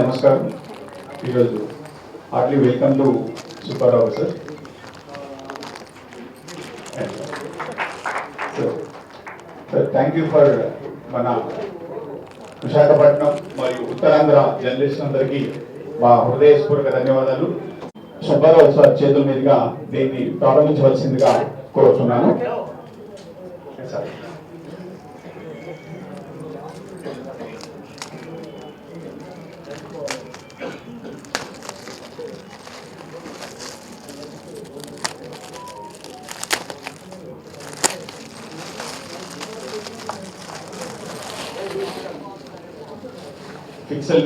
నమస్కారం. ఈరోజు heartily welcome to Subbarao sir. Sir thank you for మన విశాఖపట్నం మరియు ఉత్తరాంధ్ర జర్నలిస్ట్ అందరికీ మా హృదయపూర్వక ధన్యవాదాలు. సుబ్బారావు సార్ చేతుల మీదుగా దీన్ని ప్రారంభించవలసిందిగా కోరుతున్నాను సార్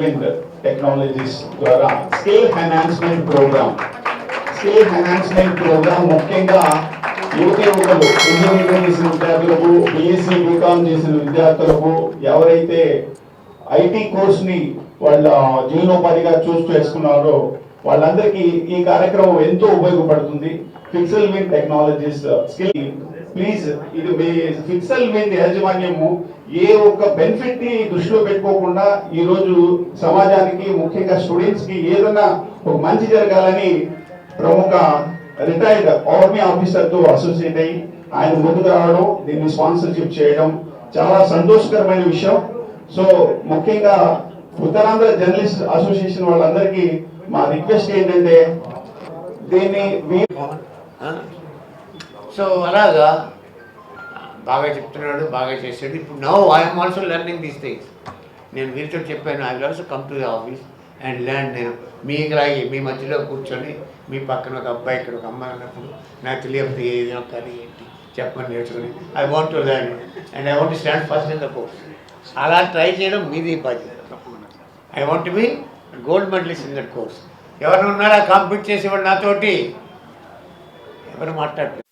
పిక్సెల్ టెక్నాలజీస్ ద్వారా skill enhancement programme skill enhancement programme ముఖ్యంగా యువత యువకులు ఇంజనీరింగ్ చేసిన విద్యార్థులకు బీఎస్సీ బీకామ్ చేసిన విద్యార్థులకు ఎవరైతే ఐటీ కోర్స్ని వాళ్ళ జీవనోపాధిగా చూస్ చేసుకున్నారో వాళ్ళందరికీ ఈ కార్యక్రమం ఎంతో ఉపయోగపడుతుంది. Pixel win technologies skill please ఇది ఫిక్సల్ విన్ యాజమాన్యము ఏ ఒక్క బెనిఫిట్ని దృష్టిలో పెట్టుకోకుండా ఈ రోజు సమాజానికి ముఖ్యంగా స్టూడెంట్స్కి ఏదైనా ఒక మంచి జరగాలని ప్రముఖ రిటైర్డ్ ఆర్మీ ఆఫీసర్తో అసోసియేట్ అయ్యి ఆయన ముందుకు రావడం దీన్ని స్పాన్సర్షిప్ చేయడం చాలా సంతోషకరమైన విషయం. సో ముఖ్యంగా ఉత్తరాంధ్ర జర్నలిస్ట్ అసోసియేషన్ వాళ్ళందరికీ మా రిక్వెస్ట్ ఏంటంటే దీన్ని సో అలాగా బాగా చెప్తున్నాడు బాగా చేశాడు. ఇప్పుడు no I'm also learning these things నేను వీరితో చెప్పాను I will also come to the office and land నేను మీకులాగే మీ మధ్యలో కూర్చొని మీ పక్కన ఒక అబ్బాయి ఇక్కడ ఒక అమ్మాయి ఉన్నప్పుడు నాకు తెలియదు ఏది కానీ ఏంటి చెప్పని నేర్చుకుని I want to learn and I want to stand first in the course అలా ట్రై చేయడం మీది బాధ్యత. I want be gold medalist in that course ఎవరు ఉన్నారా? కాంపీట్ చేసేవాడు నాతోటి. ఎవరు మాట్లాడలేదు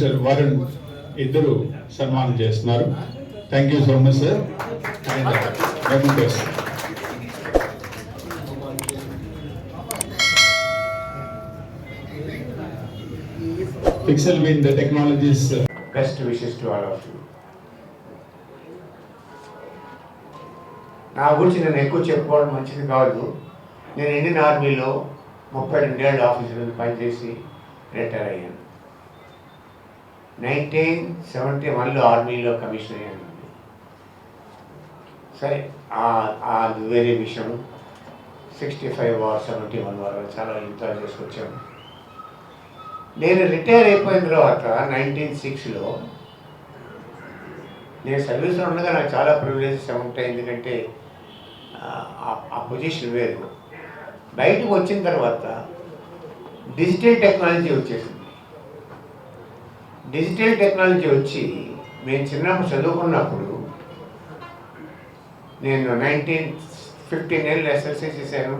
సార్ వరుణ్ ఇద్దరు సన్మానం చేస్తున్నారు. Thank you so much sir and pixel win the technologies best wishes to all of నా గురించి నేను ఎక్కువ చెప్పుకోవడం మంచిది కాదు. నేను ఇండియన్ ఆర్మీలో ముప్పై రెండేళ్ళు ఆఫీసులో పనిచేసి రిటైర్ అయ్యాను. నైన్టీన్ సెవెంటీ వన్లో ఆర్మీలో కమిషన్ అయ్యాను సరే ఆ- అది వేరే విషయం. Sixty five or seventy one వరకు చాలా యుద్ధాలు చేసుకొచ్చాము. నేను రిటైర్ అయిపోయిన తర్వాత నైన్టీన్ సిక్స్లో నేను సర్వీస్లో ఉండగా నాకు చాలా ప్రివిలేజెస్ ఉంటాయి. ఎందుకంటే ఆ పొజిషన్ వేరు. బయటకు వచ్చిన తర్వాత డిజిటల్ టెక్నాలజీ వచ్చేసింది. డిజిటల్ టెక్నాలజీ వచ్చి మేము చిన్నప్పుడు చదువుకున్నప్పుడు నేను నైన్టీన్ ఫిఫ్టీన్ ఇయర్లు ఎస్ఎస్సీ చేశాను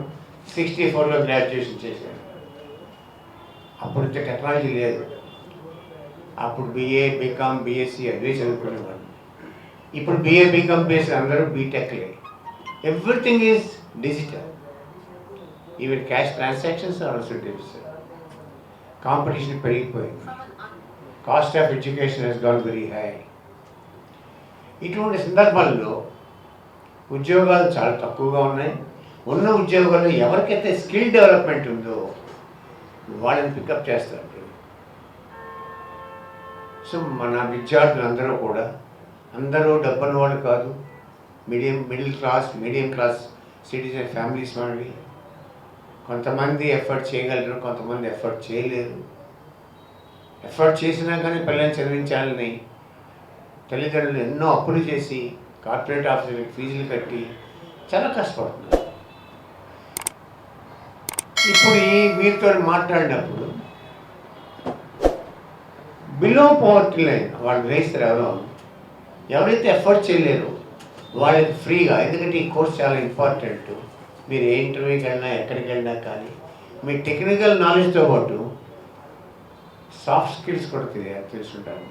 సిక్స్టీ ఫోర్లో గ్రాడ్యుయేషన్ చేశాను. అప్పుడు టెక్నాలజీ లేదు. అప్పుడు బిఏ బీకామ్ బీఎస్సీ అవే చదువుకునేవాడు ఇప్పుడు బిఏ బీకామ్ బీఎస్సీ అందరూ బీటెక్లే everything is digital even cash transactions also digital competition పెరిగిపోయింది. Cost of education has gone very high. ఇటువంటి సందర్భాల్లో ఉద్యోగాలు చాలా తక్కువగా ఉన్నాయి. ఉన్న ఉద్యోగాల్లో ఎవరికైతే స్కిల్ డెవలప్మెంట్ ఉందో వాళ్ళని పికప్ చేస్తారు. సో మన విద్యార్థులందరూ కూడా అందరూ డబ్బున్న వాళ్ళు కాదు medium middle class medium class citizen families వాళ్ళవి. కొంతమంది ఎఫర్ట్ చేయగలరు కొంతమంది ఎఫర్ట్ చేయలేరు. ఎఫర్ట్ చేసినా కానీ పిల్లల్ని చదివించాలని తల్లిదండ్రులు ఎన్నో అప్పులు చేసి కార్పొరేట్ ఆఫీసులకు ఫీజులు కట్టి చాలా కష్టపడుతున్నారు. ఇప్పుడు ఈ మీతో మాట్లాడినప్పుడు బిలో పవర్టీ లైన్ వాళ్ళు వేస్తారు ఎవరో ఎవరైతే ఎఫర్ట్ చేయలేరు వాళ్ళకి ఫ్రీగా ఎందుకంటే ఈ కోర్స్ చాలా ఇంపార్టెంట్. మీరు ఏ ఇంటర్వ్యూకి వెళ్ళినా ఎక్కడికి వెళ్ళినా కానీ మీ టెక్నికల్ నాలెడ్జ్తో పాటు సాఫ్ట్ స్కిల్స్ కూడా తెలియాలి తెలుసుంటాను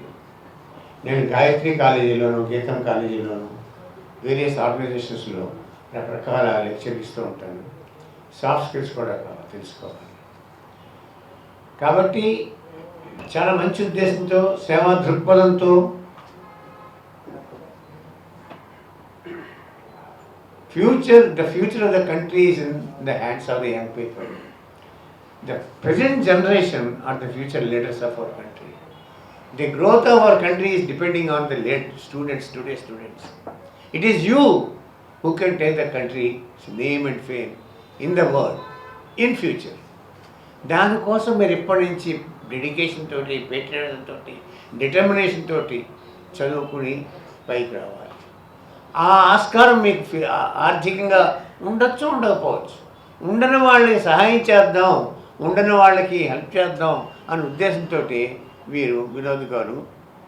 నేను గాయత్రి కాలేజీలోను గీతం కాలేజీలోను వేరియస్ ఆర్గనైజేషన్స్లో రకరకాల లెక్చర్ ఇస్తూ ఉంటాను. సాఫ్ట్ స్కిల్స్ కూడా తెలుసుకోవాలి. కాబట్టి చాలా మంచి ఉద్దేశంతో సేవా దృక్పథంతో future the future of the country is in the hands of the young people. The present generation are the future leaders of our country. The growth of our country is depending on the late students, today students. It is you who can take the country's name and fame in the world in future. దానికోసం మీరు ఇప్పటి నుంచి dedication తోటి Patreon తోటి determination తోటి చదువుకుని పైకి రావాలి ఆ ఆస్కారం మీకు ఫి- ఆ- ఆర్థికంగా ఉండొచ్చు ఉండకపోవచ్చు ఉండని వాళ్ళకి సహాయం చేద్దాం ఉండని వాళ్ళకి హెల్ప్ చేద్దాం అనే ఉద్దేశంతో వీరు వినోద్ గారు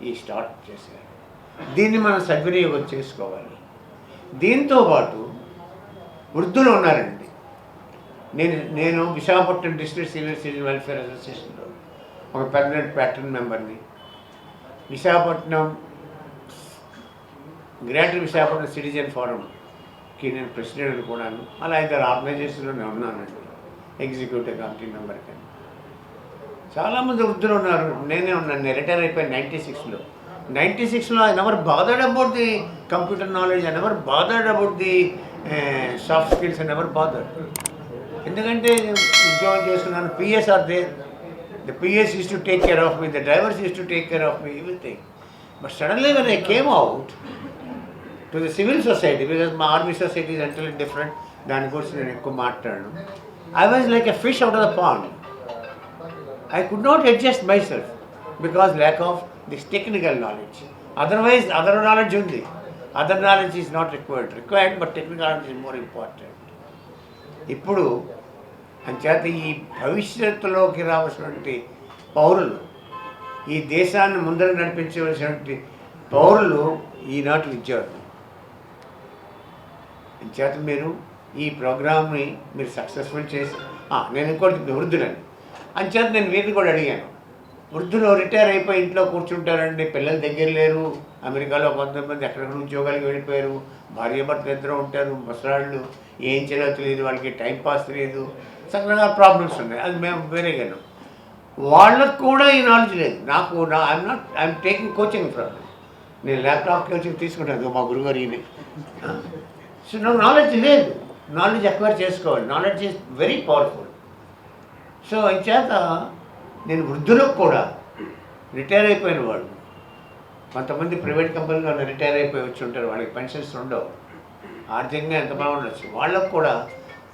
ఈ స్టార్ట్ చేశారు. దీన్ని మనం సద్వినియోగం చేసుకోవాలి. దీంతో పాటు వృద్ధులు ఉన్నారండి. నేను నేను Visakhapatnam district senior citizen welfare అసోసియేషన్లో ఒక పర్మనెంట్ ప్యాటర్న్ మెంబర్ని విశాఖపట్నం గ్రేటర్ విశాఖపట్నం సిటిజన్ ఫోరంకి నేను ప్రెసిడెంట్ కూడాను. అలా ఇద్దరు ఆర్గనైజేషన్లో నేను ఉన్నానండి. ఎగ్జిక్యూటివ్ కమిటీ మెంబర్ కింద చాలామంది వృద్ధులు ఉన్నారు. నేనే ఉన్నాను. నేను రిటైర్ అయిపోయాను నైంటీ సిక్స్లో. నైంటీ సిక్స్లో I never bothered about the computer knowledge. I never bothered about the soft skills. I never bothered ఎందుకంటే ఉద్యోగం చేస్తున్నాను. PSR they the PS is to take care of me the drivers is to take care of me everything. But suddenly when I came out to the civil society because మా army society is entirely different. దాని గురించి నేను ఎక్కువ మాట్లాడను. I was like a fish out of the pond I could not adjust myself because lack of this technical knowledge otherwise other knowledge ఉంది other knowledge is not required required but technical knowledge is more important ఇప్పుడు అంచేత ఈ భవిష్యత్తులోకి రావాల్సినటువంటి పౌరులు ఈ దేశాన్ని ముందర నడిపించవలసినటువంటి పౌరులు ఈనాటి విద్యార్థులు. అంచేత మీరు ఈ ప్రోగ్రామ్ని మీరు సక్సెస్ఫుల్ చేసి నేను ఇంకోటి వృద్ధులని. అంచేత నేను వీరిని కూడా అడిగాను. వృద్ధులు రిటైర్ అయిపోయి ఇంట్లో కూర్చుంటారండి పిల్లలు దగ్గర లేరు అమెరికాలో కొంతమంది ఎక్కడెక్కడ ఉద్యోగాలకు వెళ్ళిపోయారు భార్య భర్త ఇద్దరు ఉంటారు ముసలాళ్ళు ఏం చేయాలో తెలియదు వాళ్ళకి టైం పాస్ తెలియదు సకలంగా ప్రాబ్లమ్స్ ఉన్నాయి అది మేము వేరేగాను. వాళ్ళకు కూడా ఈ నాలెడ్జ్ లేదు. నాకు నా I'm not I'm taking coaching from నేను ల్యాప్టాప్ కోచింగ్ తీసుకుంటాను మా గురుగారు ఈయన. సో నాకు నాలెడ్జ్ లేదు. నాలెడ్జ్ అక్వైర్ చేసుకోవాలి. Knowledge is very powerful so చేత నేను వృద్ధులకు కూడా రిటైర్ అయిపోయిన వాళ్ళు కొంతమంది ప్రైవేట్ కంపెనీలో రిటైర్ అయిపోయి వచ్చి ఉంటారు. వాళ్ళకి పెన్షన్స్ ఉండవు. ఆర్థికంగా ఎంత బాగుండొచ్చు? వాళ్ళకు కూడా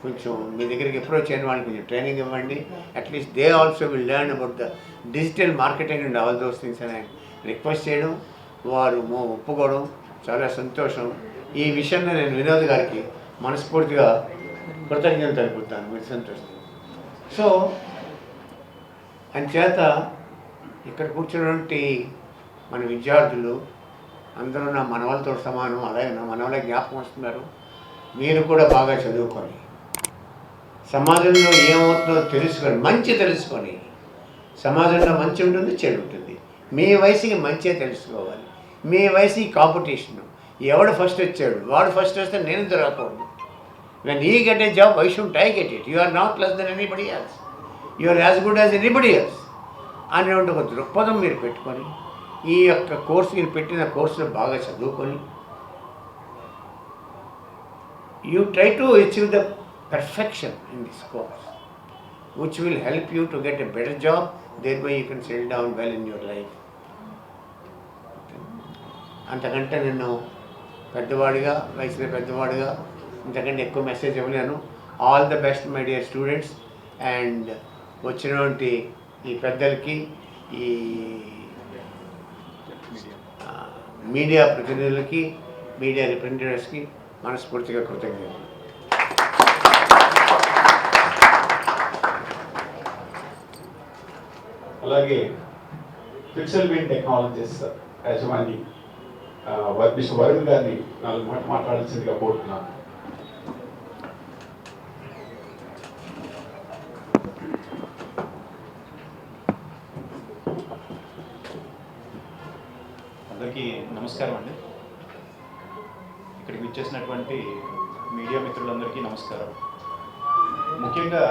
కొంచెం మీ దగ్గరికి అప్రోచ్ అయిన వాళ్ళకి కొంచెం ట్రైనింగ్ ఇవ్వండి. At least they also will learn about the digital marketing and all those things అని రిక్వెస్ట్ చేయడం వారు మో ఒప్పుకోవడం చాలా సంతోషం. ఈ విషయంలో నేను వినోద్ గారికి మనస్ఫూర్తిగా కృతజ్ఞత తెలుపుతాను. మీరు సంతోషం. సో అంచేత ఇక్కడ కూర్చున్నటువంటి మన విద్యార్థులు అందరూ నా మనవలతో సమానం అలాగే నా మనవల జ్ఞాపకం వస్తున్నారు. మీరు కూడా బాగా చదువుకొని సమాజంలో ఏమవుతుందో తెలుసుకొని మంచి తెలుసుకొని సమాజంలో మంచి ఉంటుంది చెడు ఉంటుంది. మీ వయసుకి మంచిగా తెలుసుకోవాలి. మీ వయసుకి కాంపిటీషన్. ఎవడు ఫస్ట్ వచ్చాడు? వాడు ఫస్ట్ వస్తే నేను రాకూడదు? When I get a job why should I get it you are not less than anybody else you are as good as anybody else అనేటువంటి ఒక దృక్పథం మీరు పెట్టుకొని ఈ యొక్క కోర్సు మీరు పెట్టిన కోర్సులో బాగా చదువుకొని you try to achieve the perfection in this course, which will help you to get a better job, thereby you can settle down well in your life. అంతకంటే నేను పెద్దవాడిగా వయసులో పెద్దవాడిగా ఇంతకంటే ఎక్కువ మెసేజ్ ఇవ్వలేను. All the best my dear students and వచ్చినటువంటి ఈ పెద్దలకి ఈ మీడియా ప్రతినిధులకి మీడియా రిప్రజెంటేటివ్స్కి మనస్ఫూర్తిగా కృతజ్ఞతలు. అలాగే ఫిక్సల్ బీన్ టెక్నాలజీస్ యజమాని. మిస్టర్ వరుణ్ గారిని నాలుగు మాట మాట్లాడాల్సిందిగా కోరుతున్నాను. అందరికీ నమస్కారం అండి. ఇక్కడికి విచ్చేసినటువంటి మీడియా మిత్రులందరికీ నమస్కారం. ముఖ్యంగా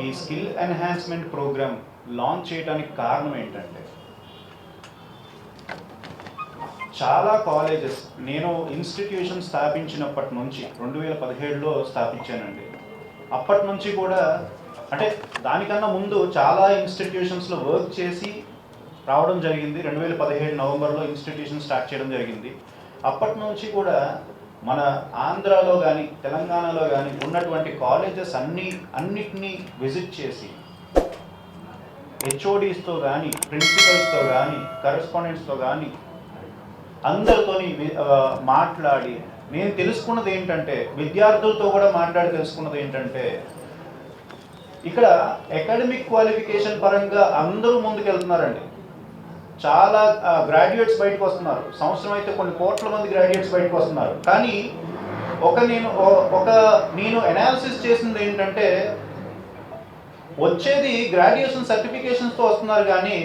ఈ స్కిల్ ఎన్హాన్స్మెంట్ ప్రోగ్రామ్ లాంచ్ చేయడానికి కారణం ఏంటంటే చాలా కాలేజెస్ నేను ఇన్స్టిట్యూషన్ స్థాపించినప్పటి నుంచి రెండు వేల పదిహేడులో స్థాపించానండి. అప్పటి నుంచి కూడా అంటే దానికన్నా ముందు చాలా ఇన్స్టిట్యూషన్స్లో వర్క్ చేసి రావడం జరిగింది. రెండు వేల పదిహేడు నవంబర్లో ఇన్స్టిట్యూషన్ స్టార్ట్ చేయడం జరిగింది. అప్పటి నుంచి కూడా మన ఆంధ్రాలో కానీ తెలంగాణలో కానీ ఉన్నటువంటి కాలేజెస్ అన్ని అన్నిటినీ విజిట్ చేసి హెచ్ఓడీస్తో కానీ ప్రిన్సిపల్స్తో కానీ కరెస్పాండెంట్స్తో కానీ అందరితోని మాట్లాడి నేను తెలుసుకున్నది ఏంటంటే విద్యార్థులతో కూడా మాట్లాడి తెలుసుకున్నది ఏంటంటే ఇక్కడ అకాడమిక్ క్వాలిఫికేషన్ పరంగా అందరూ ముందుకెళ్తున్నారండి. చాలా గ్రాడ్యుయేట్స్ బయటకు వస్తున్నారు. సంవత్సరం అయితే కొన్ని కోట్ల మంది గ్రాడ్యుయేట్స్ బయటకు వస్తున్నారు. కానీ ఒక నేను ఒక నేను అనాలిసిస్ చేసింది ఏంటంటే వచ్చేది గ్రాడ్యుయేషన్ సర్టిఫికేషన్స్తో వస్తున్నారు కానీ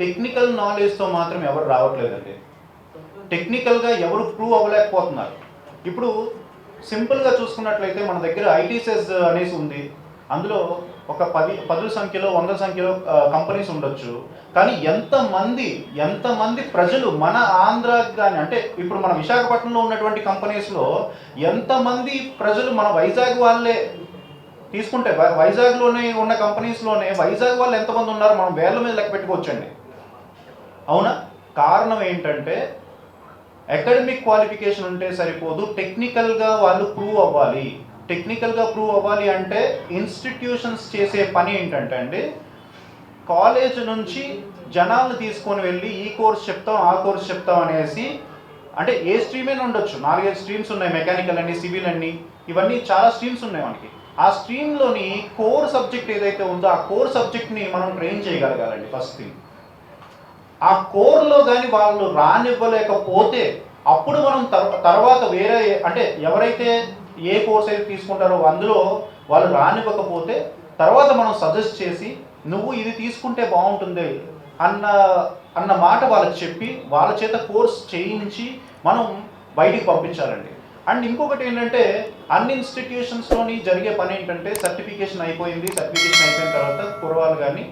టెక్నికల్ నాలెడ్జ్తో మాత్రం ఎవరు రావట్లేదండి. టెక్నికల్గా ఎవరు ప్రూవ్ అవ్వలేకపోతున్నారు. ఇప్పుడు సింపుల్గా చూసుకున్నట్లయితే మన దగ్గర ఐటీసెస్ అనేసి ఉంది. అందులో ఒక పది పదుల సంఖ్యలో వందల సంఖ్యలో కంపెనీస్ ఉండొచ్చు. కానీ ఎంతమంది ఎంతమంది ప్రజలు మన ఆంధ్ర కానీ అంటే ఇప్పుడు మన విశాఖపట్నంలో ఉన్నటువంటి కంపెనీస్లో ఎంతమంది ప్రజలు మన వైజాగ్ వాళ్ళే తీసుకుంటే వైజాగ్లోనే ఉన్న కంపెనీస్లోనే వైజాగ్ వాళ్ళు ఎంతమంది ఉన్నారు? మనం వేల మీద లెక్క పెట్టుకోవచ్చండి. అవునా? కారణం ఏంటంటే అకాడమిక్ క్వాలిఫికేషన్ ఉంటే సరిపోదు టెక్నికల్గా వాళ్ళు ప్రూవ్ అవ్వాలి. టెక్నికల్గా ప్రూవ్ అవ్వాలి అంటే ఇన్స్టిట్యూషన్స్ చేసే పని ఏంటంటే అండి కాలేజ్ నుంచి జనాలను తీసుకొని వెళ్ళి ఈ కోర్స్ చెప్తాం ఆ కోర్స్ చెప్తాం అనేసి అంటే ఏ స్ట్రీమ్ అయినా ఉండొచ్చు. నాలుగైదు స్ట్రీమ్స్ ఉన్నాయి మెకానికల్ అని సివిల్ అని ఇవన్నీ చాలా స్ట్రీమ్స్ ఉన్నాయి మనకి. ఆ స్ట్రీమ్లోని కోర్ సబ్జెక్ట్ ఏదైతే ఉందో ఆ కోర్ సబ్జెక్ట్ని మనం ట్రైన్ చేయగలగాలండి ఫస్ట్ థింగ్. ఆ కోర్లో కానీ వాళ్ళు రానివ్వలేకపోతే అప్పుడు మనం తర్వాత వేరే అంటే ఎవరైతే ఏ కోర్స్ అయితే తీసుకుంటారో అందులో వాళ్ళు రానివ్వకపోతే తర్వాత మనం సజెస్ట్ చేసి నువ్వు ఇది తీసుకుంటే బాగుంటుంది అన్న అన్న మాట వాళ్ళకి చెప్పి వాళ్ళ చేత కోర్స్ చేయించి మనం బయటికి పంపించాలండి. అండ్ ఇంకొకటి ఏంటంటే అన్ని ఇన్స్టిట్యూషన్స్లోని జరిగే పని ఏంటంటే సర్టిఫికేషన్ అయిపోయింది సర్టిఫికేషన్ అయిపోయిన తర్వాత కుర్రవాళ్ళు కానీ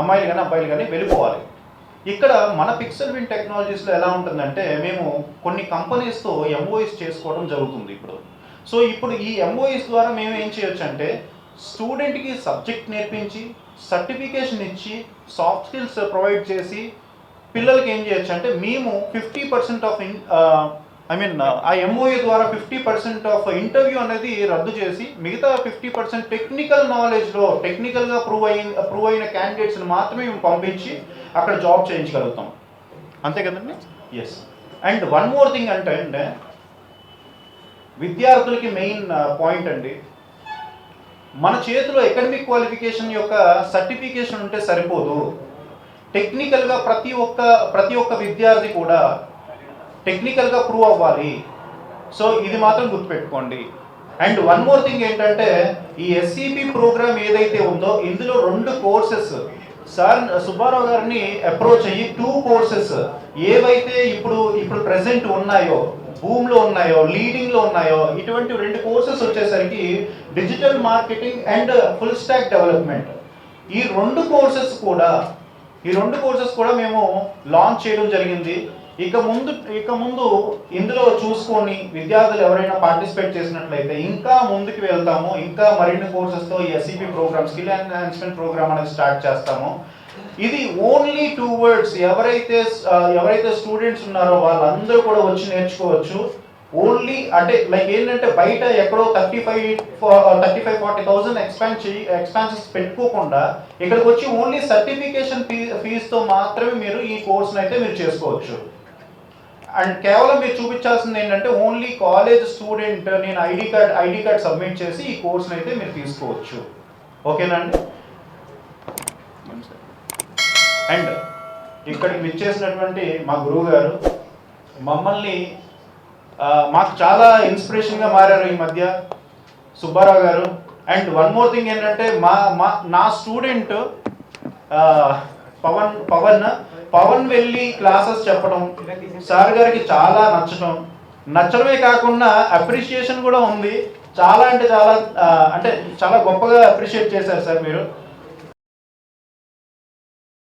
అమ్మాయిలు కానీ అబ్బాయిలు కానీ వెళ్ళిపోవాలి. ఇక్కడ మన పిక్సెల్ విన్ టెక్నాలజీస్లో ఎలా ఉంటుందంటే మేము కొన్ని కంపెనీస్తో ఎంఓఎస్ చేసుకోవడం జరుగుతుంది ఇప్పుడు. సో ఇప్పుడు ఈ ఎంఓఎస్ ద్వారా మేము ఏం చేయొచ్చు అంటే స్టూడెంట్కి సబ్జెక్ట్ నేర్పించి సర్టిఫికేషన్ ఇచ్చి సాఫ్ట్ స్కిల్స్ ప్రొవైడ్ చేసి పిల్లలకి ఏం చేయొచ్చు అంటే మేము fifty percent of in I mean ah MOA ద్వారా ఫిఫ్టీ పర్సెంట్ ఆఫ్ ఇంటర్వ్యూ అనేది రద్దు చేసి మిగతా ఫిఫ్టీ పర్సెంట్ టెక్నికల్ నాలెడ్జ్లో టెక్నికల్గా ప్రూవ్ అయిన ప్రూవ్ అయిన క్యాండిడేట్స్ని మాత్రమే మేము పంపించి అక్కడ జాబ్ చేయించగలుగుతాం. అంతే కదండి? Yes and one more thing అంటే అండి విద్యార్థులకి మెయిన్ పాయింట్ అండి మన చేతిలో అకాడమిక్ క్వాలిఫికేషన్ యొక్క సర్టిఫికేషన్ ఉంటే సరిపోదు. టెక్నికల్గా ప్రతి ఒక్క ప్రతి ఒక్క విద్యార్థి కూడా టెక్నికల్గా ప్రూవ్ అవ్వాలి. సో ఇది మాత్రం గుర్తుపెట్టుకోండి. అండ్ వన్ మోర్ థింగ్ ఏంటంటే ఈ ఎస్సీబీ ప్రోగ్రామ్ ఏదైతే ఉందో ఇందులో రెండు కోర్సెస్ సార్ సుబ్బారావు గారిని అప్రోచ్ అయ్యి టూ కోర్సెస్ ఏవైతే ఇప్పుడు ఇప్పుడు ప్రెసెంట్ ఉన్నాయో భూమిలో ఉన్నాయో లీడింగ్లో ఉన్నాయో ఇటువంటి రెండు కోర్సెస్ వచ్చేసరికి digital marketing and full stack development ఈ రెండు కోర్సెస్ కూడా ఈ రెండు కోర్సెస్ కూడా మేము లాంచ్ చేయడం జరిగింది. ఇక ముందు ఇక ముందు ఇందులో చూసుకొని విద్యార్థులు ఎవరైనా పార్టిసిపేట్ చేసినట్లయితే ఇంకా ముందుకు వెళ్తాము. ఇంకా మరిన్ని కోర్సెస్తో ఈ SCP programme skill enhancement programme అనేది స్టార్ట్ చేస్తాము. ఇది ఓన్లీ టూ వర్డ్స్ ఎవరైతే ఎవరైతే స్టూడెంట్స్ ఉన్నారో వాళ్ళందరూ కూడా వచ్చి నేర్చుకోవచ్చు. ఓన్లీ అంటే లైక్ ఏంటంటే బయట ఎక్కడో thirty five thirty five forty thousand expense చేయి ఎక్స్పాన్సెస్ పెట్టుకోకుండా ఇక్కడికి వచ్చి ఓన్లీ సర్టిఫికేషన్ ఫీ ఫీజుతో మాత్రమే మీరు ఈ కోర్స్ని అయితే మీరు చేసుకోవచ్చు. అండ్ కేవలం మీరు చూపించాల్సింది ఏంటంటే ఓన్లీ కాలేజ్ స్టూడెంట్ నేను ID card ID card submit చేసి ఈ కోర్స్ని అయితే మీరు తీసుకోవచ్చు. ఓకేనా అండి? ఇక్కడికి విచ్చేసినటువంటి మా గురువు గారు మమ్మల్ని మాకు చాలా ఇన్స్పిరేషన్గా మారారు ఈ మధ్య సుబ్బారావు గారు. అండ్ వన్ మోర్ థింగ్ ఏంటంటే మా మా నా స్టూడెంట్ పవన్ పవన్ పవన్ వెళ్ళి క్లాసెస్ చెప్పడం సార్ గారికి చాలా నచ్చడం నచ్చడమే కాకుండా అప్రిషియేషన్ కూడా ఉంది. చాలా అంటే చాలా అంటే చాలా గొప్పగా అప్రిషియేట్ చేశారు సార్ మీరు.